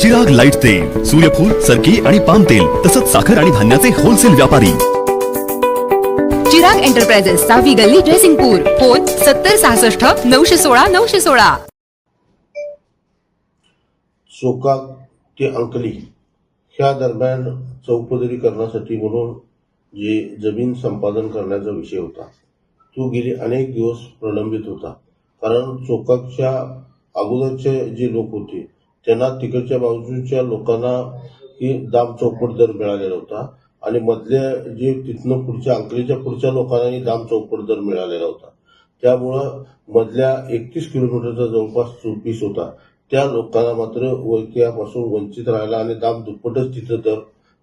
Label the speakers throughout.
Speaker 1: Chirag light तेल सूर्यफूल सरकी आणि पाम तेल तसंच साखर आणि धान्याचे होलसेल व्यापारी.
Speaker 2: चिराग एंटरप्राइजेस सहावी गल्ली जयसिंगपूर फोन सत्तर सहासष्ट नऊशे सोळा नऊशे सोळा.
Speaker 3: सोकाक ते अंकली ह्या दरम्यान चौपदरीकरणासाठी म्हणून जे जमीन संपादन करण्याचा विषय होता तो गेली अनेक दिवस प्रलंबित होता. कारण चोकाकच्या अगोदरचे जे लोक होते त्यांना तिकडच्या बाजूच्या लोकांना ही दाम चौपट दर मिळालेला होता आणि मधल्या जे तिथनं पुढच्या अंकलीच्या पुढच्या लोकांनाही दाम चौपट दर मिळालेला होता. त्यामुळं मधल्या एकतीस किलोमीटरचा जवळपास चोपीस होता त्या लोकांना मात्र व त्यापासून वंचित राहायला आणि दाम दुप्पटच तिथं दर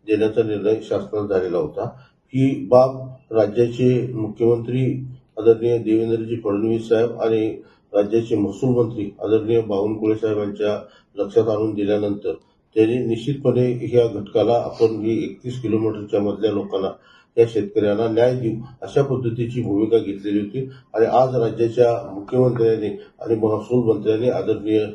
Speaker 3: देण्याचा निर्णय शासनात झालेला होता. ही बाब राज्याचे मुख्यमंत्री आदरणीय देवेंद्रजी फडणवीस साहेब आणि राज्याचे महसूल मंत्री आदरणीय बावनकुळे साहेबांच्या लक्षात आणून दिल्यानंतर त्यांनी निश्चितपणे ह्या घटकाला आपण ही एकतीस किलोमीटरच्या मधल्या लोकांना या शेतकऱ्यांना न्याय देऊ अशा पद्धतीची भूमिका घेतलेली होती. आणि आज राज्याच्या मुख्यमंत्र्यांनी आणि महसूल मंत्र्यांनी आदरणीय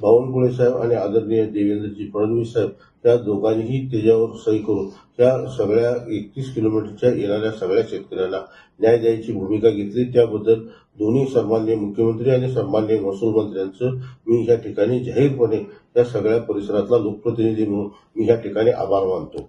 Speaker 3: बावनकुळे साहेब आणि आदरणीय देवेंद्रजी फडणवीस साहेब या दोघांनीही त्याच्यावर सही करून त्या सगळ्या एकतीस किलोमीटरच्या येणाऱ्या सगळ्या शेतकऱ्यांना न्याय द्यायची भूमिका घेतली. त्याबद्दल दोन्ही सन्मान्य मुख्यमंत्री आणि सन्मान्य महसूल मंत्र्यांचं मी या ठिकाणी जाहीरपणे या सगळ्या परिसरातला लोकप्रतिनिधी म्हणून मी या ठिकाणी आभार मानतो.